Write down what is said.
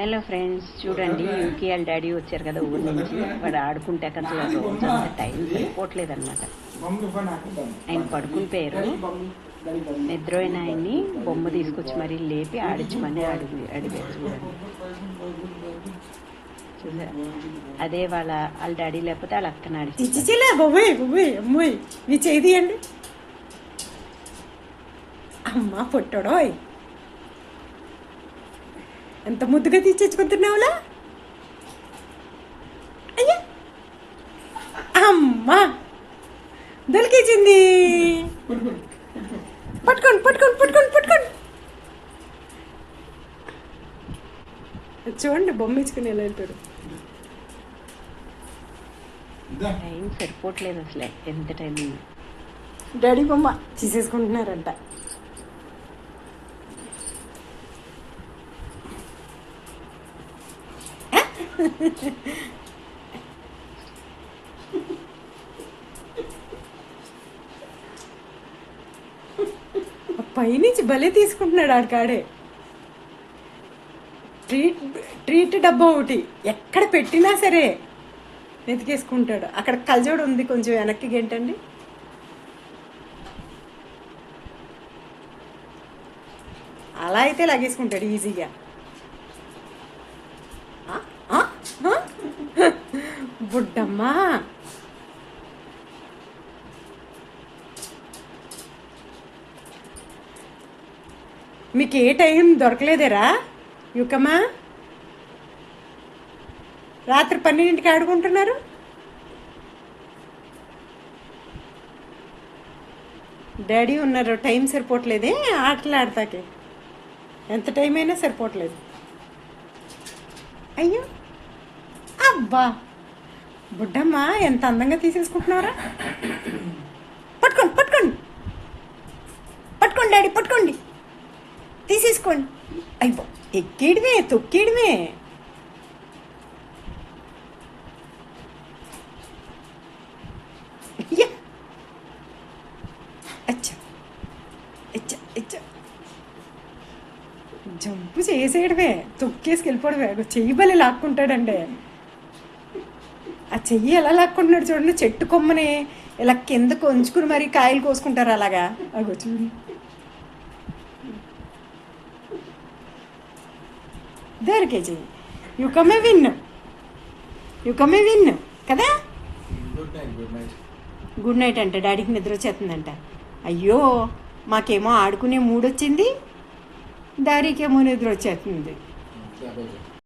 Hello friends చూడండి యూకి వాళ్ళ daddy వచ్చారు కదా ఊరి నుంచి. వాడు ఆడుకుంటే అసలు అంత టైం సరిపోవట్లేదు అనమాట ఆయన పడుకుని పోయారు. అయిన ఆయన్ని బొమ్మ తీసుకొచ్చి మరీ లేపి ఆడించమని అడిగి అడిగారు చూడండి. చూసారా? అదే వాళ్ళ వాళ్ళ డాడీ లేకపోతే వాళ్ళ అక్కన ఆడిచి చిచ్చిచిలే అమ్మోయ్ మీ అమ్మ పొట్టడోయ్. ఎంత ముద్దుగా తీసేసుకుంటున్నావులా అయ్యా! అమ్మా! దొరికేసింది పట్టుకోండి పట్టుకోండి పట్టుకోండి పట్టుకోండి. చూడండి బొమ్మ ఇచ్చుకుని ఎలా వెళ్తాడు. టైం సరిపోవట్లేదు అసలే ఎంత టైం డాడీ బొమ్మ తీసేసుకుంటున్నారంట. పైనుంచి భలే తీసుకుంటున్నాడు ఆడికాడే ట్రీట్ ట్రీట్ డబ్బా ఒకటి ఎక్కడ పెట్టినా సరే వెతికేసుకుంటాడు. అక్కడ కలజోడు ఉంది కొంచెం వెనక్కి ఏంటండి అలా అయితే లాగేసుకుంటాడు ఈజీగా ఆ? ఆ? ఆ? బుడ్డమ్మా. మీకు ఏ టైం దొరకలేదేరా? యుకమ్మా రాత్రి పన్నెండింటికి ఆడుకుంటున్నారు? డాడీ ఉన్నారు టైం సరిపోవట్లేదే ఆటలు ఆడతాకే ఎంత టైం అయినా సరిపోవట్లేదు. అయ్యో! అబ్బా! బుడ్డమ్మ ఎంత అందంగా తీసేసుకుంటున్నారా పట్టుకోండి పట్టుకోండి. పట్టుకోండి డాడీ పట్టుకోండి. తీసేసుకోండి. అయ్యో ఎక్కేయడమే తొక్కేయడమే. జంపు చేసేయడమే తొక్కేసి వెళ్ళిపోవడమే చెయ్యి బలి లాక్కుంటాడండి. ఆ చెయ్యి ఎలా లాక్కుంటున్నాడు చూడండి చెట్టు కొమ్మని ఇలా కిందకు ఉంచుకుని మరి కాయలు కోసుకుంటారు అలాగా. అగో చూడు. దొరికే చెయ్యి? యుకమే విన్ యు విన్ కదా? గుడ్ నైట్ అంట డాడీకి నిద్ర వచ్చేస్తుందంట. అయ్యో మాకేమో ఆడుకునే మూడు వచ్చింది నిద్ర వచ్చేస్తుంది.